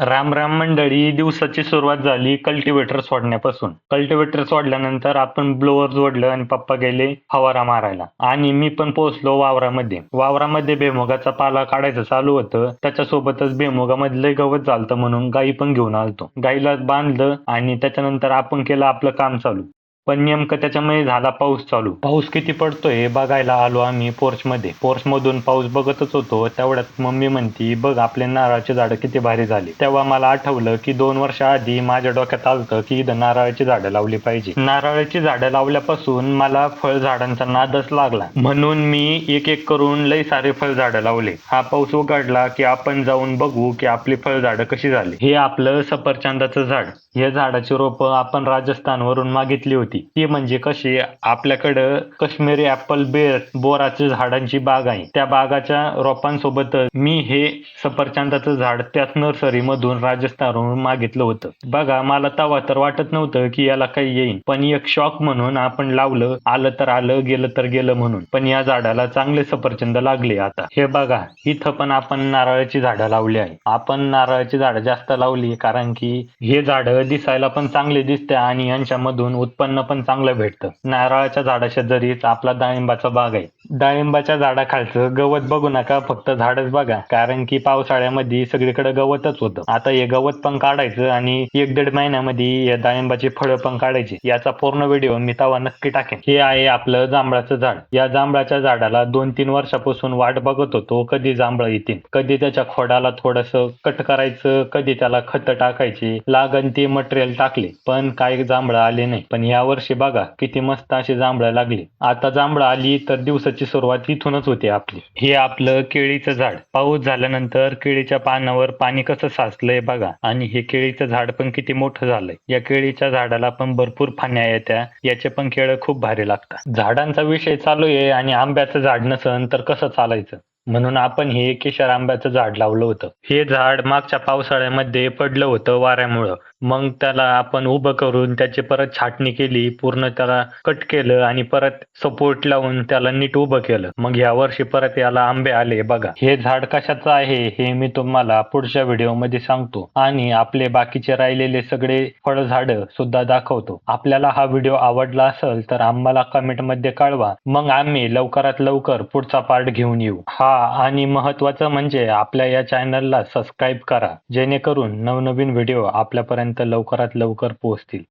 राम राम मंडळी दिवसाची सुरुवात झाली कल्टिवेटर सोडण्यापासून. कल्टिवेटर सोडल्यानंतर आपण ब्लोअर जोडलं आणि पप्पा गेले फवारा मारायला. आणि मी पण पोहोचलो वावरामध्ये. वावरामध्ये बेमोगाचा पाला काढायचं चालू होतं. त्याच्यासोबतच बेमुगामधलं गवत चालतं म्हणून गाई पण घेऊन आलतो. गाईला बांधलं आणि त्याच्यानंतर आपण केलं आपलं काम चालू. पण नेमकं त्याच्यामध्ये झाला पाऊस चालू. पाऊस किती पडतोय हे बघायला आलो आम्ही पोर्च मध्ये पोर्च मधून पाऊस बघतच होतो. तेवढ्यात मम्मी म्हणती बघ आपले नारळाची झाडं किती भारी झाली. तेव्हा मला आठवलं की दोन वर्ष आधी माझ्या डोक्यात आलतं की इथं नारळाची झाडं लावली पाहिजे. नारळाची झाडं लावल्यापासून मला फळ झाडांचा नादच लागला. म्हणून मी एक एक करून लई सारे फळ झाडं लावले. हा पाऊस उघडला की आपण जाऊन बघू की आपली फळ झाडं कशी झाली. हे आपलं सफरचंदाचं झाड. या झाडाची रोप आपण राजस्थानवरून मागितली होती. ती म्हणजे कशी? आपल्याकडं काश्मीरी ऍपल बेर बोराच्या झाडांची बाग आहे. त्या बागाच्या रोपांसोबत मी हे सफरचंदाचं झाड त्याच नर्सरी मधून राजस्थानवरून मागितलं होतं. बघा मला तवा तर वाटत नव्हतं की याला काही येईल पण एक शॉक म्हणून आपण लावलं. आलं तर आलं गेलं तर गेलं म्हणून. पण या झाडाला चांगले सफरचंद लागले आता. हे बघा इथं पण आपण नारळाची झाडं लावली आहे. आपण नारळाची झाडं जास्त लावली कारण की हे झाडं दिसायला पण चांगले दिसते आणि यांच्यामधून उत्पन्न पण चांगलं भेटतं. नारळाच्या झाडाच्या जरीच आपला डाळिंबाचा बाग आहे. डाळिंबाच्या झाडाखालचं गवत बघू नका फक्त झाडच बघा. कारण की पावसाळ्यामध्ये सगळीकडे गवतच होतं. आता हे गवत पण काढायचं आणि एक दीड महिन्यामध्ये या डाळिंबाची फळं पण काढायची. याचा पूर्ण व्हिडिओ मी तवा नक्की टाकेन. हे आहे आपलं जांभळाचं झाड. या जांभळाच्या झाडाला दोन तीन वर्षापासून वाट बघत होतो. कधी जांभळं येतील? कधी त्याच्या खोडाला थोडस कट करायचं? कधी त्याला खत टाकायची? लागन ते मटेरियल टाकले. पण काही जांभळं आले नाही. पण या वर्षी बघा किती मस्त अशी जांभळं लागली. आता जांभळं आली तर दिवसाची सुरुवात इथूनच होते आपली. हे आपलं केळीचं झाड. पाऊस झाल्यानंतर केळीच्या पानावर पाणी कसं साचलंय बघा. आणि हे केळीचं झाड पण किती मोठं झालंय. या केळीच्या झाडाला पण भरपूर फाण्या येत्या. याचे पण केळं खूप भारी लागतात. झाडांचा विषय चालू आहे आणि आंब्याचं झाड नसन तर कसं चालायचं? म्हणून आपण हे केशर आंब्याचं झाड लावलं होतं. हे झाड मागच्या पावसाळ्यामध्ये पडलं होतं वाऱ्यामुळं. मग त्याला आपण उभं करून त्याची परत छाटणी केली पूर्ण त्याला कट केलं आणि परत सपोर्ट लावून त्याला नीट उभं केलं. मग या वर्षी परत याला आंबे आले. बघा हे झाड कशाचं आहे हे मी तुम्हाला पुढच्या व्हिडिओमध्ये सांगतो. आणि आपले बाकीचे राहिलेले सगळे फळ झाड सुद्धा दाखवतो. आपल्याला हा व्हिडिओ आवडला असेल तर आम्हाला कमेंटमध्ये कळवा. मग आम्ही लवकरात लवकर पुढचा पार्ट घेऊन येऊ. हा आणि महत्वाचं म्हणजे आपल्या या चॅनलला सबस्क्राईब करा. जेणेकरून नवनवीन व्हिडिओ आपल्यापर्यंत लवकरात लवकर पोहोचतील.